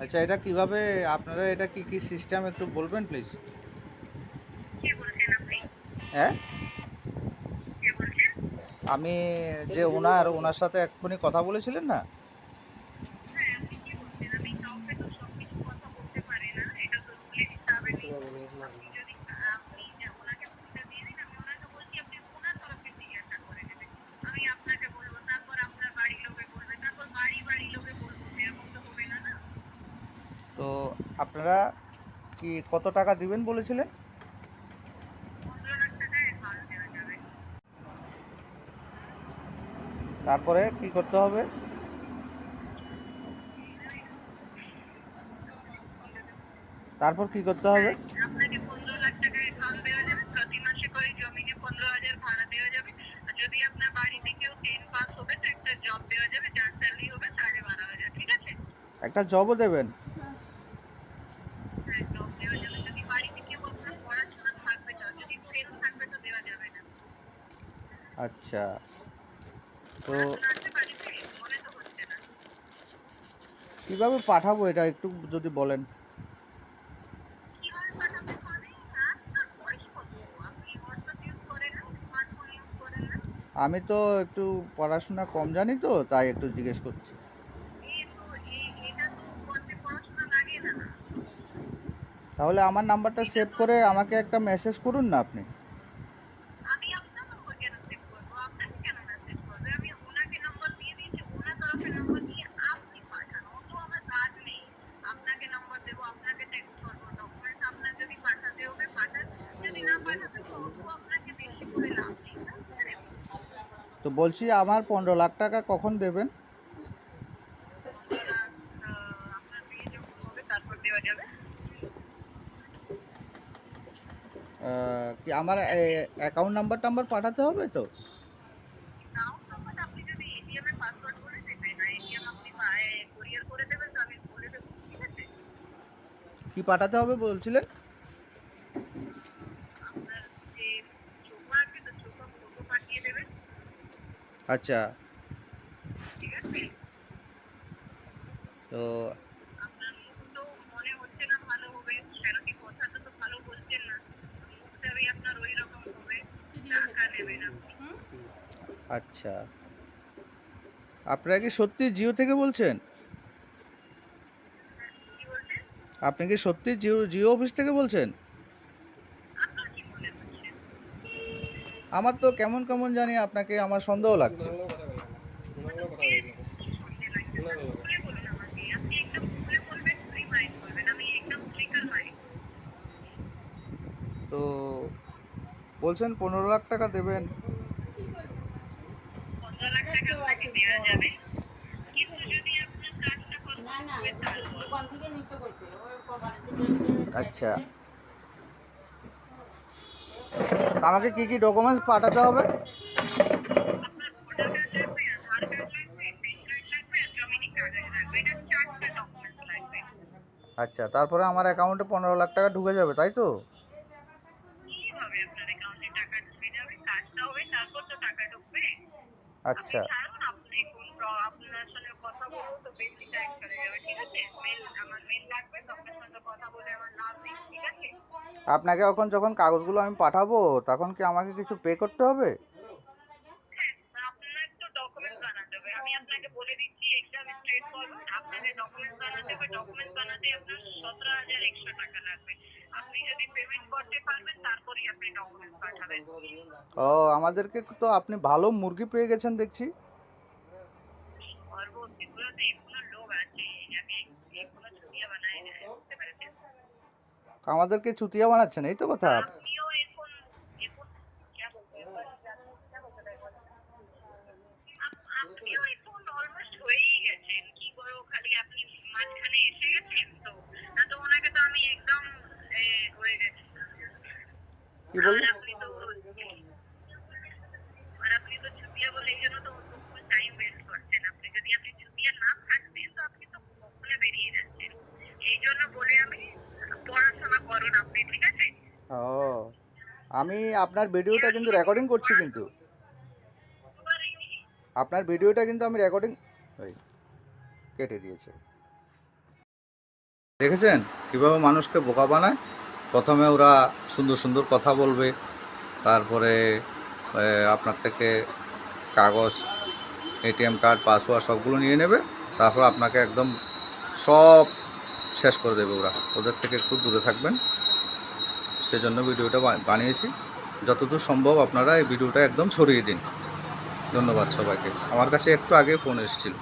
আচ্ছা এটা কীভাবে আপনারা এটা কি কি সিস্টেম একটু বলবেন প্লিজ কে বলছেন আপনি? হ্যাঁ? আমি যে ওনার ওনার সাথে এক্ষুনি কথা বলেছিলেন না হ্যাঁ আপনি কি বলছেন আমি কাউকে তো সব কিছু কথা বলতে পারি না এটা তো রুলের হিসাবে নেই আপনি যদি আপনি যে ওনাকে ফোনটা দিয়ে দিন আমি ওনাকে বলছি আপনি ওনার তরফে জিজ্ঞাসা করে নেবেন আমি আপনাকে বলব তারপর আপনার বাড়ির লোকে বলবে তারপর বাড়ি বাড়ি লোকে বলব এরকম তো হবে না না তো আপনারা কি কত টাকা দিবেন বলেছিলেন? তারপরে কি করতে হবে? তারপর কি করতে হবে? একটা জব দেওয়া আচ্ছা। তো কীভাবে পাঠাবো এটা একটু যদি বলেন? আমি তো একটু পড়াশোনা কম জানি তো, তাই একটু জিজ্ঞেস করছি এই তো এই- এটা তো করতে পড়াশোনা লাগে না তাহলে আমার নাম্বারটা সেভ করে আমাকে একটা মেসেজ করুন না আপনি। তো বলছি আমার পনেরো লাখ টাকা কখন কেন মেসেজ করবে আমি ওনাকে নম্বর দিয়ে দিয়েছি ওনার তরফে নম্বর দিয়ে আপনি পাঠান ও তো আমার কাজ নেই আপনাকে নম্বর দেবো আপনাকে টেক্সট করব ডকুমেন্টস আপনার যদি পাঠাতে হবে পাঠান যদি না পাঠাতে তো ও আপনাকে বেশি করে লাভ নেই না বুঝলেন? তো বলছি আমার পনেরো লাখ টাকা কখন দেবেন পনেরো লাখ, আহ, আপনার বিয়ে যখন হবে তারপর দেওয়া যাবে আহ, কি আমার অ্যাকাউন্ট নাম্বার টাম্বার পাঠাতে হবে তো? নাও পাঠাতে হবে বলছিলেন? আচ্ছা। এর পাসওয়ার্ড বলে দেবেন না এটিএম আপনি কুরিয়ার করে দেবেন তো আমি বলে দেবো ঠিক আছে কি পাঠাতে হবে বলছিলেন আপনার যে চোখা আছে তো চোখা ফটো পাঠিয়ে দেবেন আচ্ছা ঠিক আছে তো আপনার মুখ তো মনে হচ্ছে না ভালো হবে কেন কি কথাটা তো ভালো বলছেন না মুখটাই আপনার ওই রকম হবে টাকা নেবেন আপনি আচ্ছা। আপনারা কি সত্যি জিও থেকে বলছেন? আপনি কি সত্যি জিও জিও অফিস থেকে বলছেন? আমার তো কেমন কেমন জানি আপনাকে আমার সন্দেহ লাগছে। তো বলছেন পনেরো লাখ টাকা দেবেন। আচ্ছা। আমাকে কি কি ডকুমেন্টস পাঠাতে হবে? আচ্ছা তারপরে আমার অ্যাকাউন্টে পনেরো লাখ টাকা ঢুকে যাবে, তাই তো? আচ্ছা। আপনাকে এখন যখন কাগজগুলো আমি পাঠাবো তখন কি আমাকে কিছু পে করতে হবে? হ্যাঁ আপনি যদি পেমেন্ট করতে পারবেন পাঠাবেন ও আমাদেরকে তো আপনি ভালো মুরগি পেয়ে গেছেন দেখছি। আমাদেরকে চুতিয়া বানাচ্ছেন এই তো কথা। কি বললেন? আমি ও, আমি আপনার ভিডিওটা কিন্তু রেকর্ডিং করছি কিন্তু। আপনার ভিডিওটা কিন্তু আমি রেকর্ডিং ওই, কেটে দিয়েছে। দেখেছেন? কীভাবে মানুষকে বোকা বানায়? প্রথমে ওরা সুন্দর সুন্দর কথা বলবে। তারপরে আপনার থেকে কাগজ, এটিএম কার্ড, পাসওয়ার্ড সবগুলো নিয়ে নেবে, তারপর আপনাকে একদম সব শেষ করে দেবে ওরা। ওদের থেকে একটু দূরে থাকবেন। সেজন্য ভিডিওটা বানিয়েছি। যতদূর সম্ভব আপনারা এই ভিডিওটা একদম ছড়িয়ে দিন। ধন্যবাদ সবাইকে। আমার কাছে একটু আগে ফোন এসেছিল।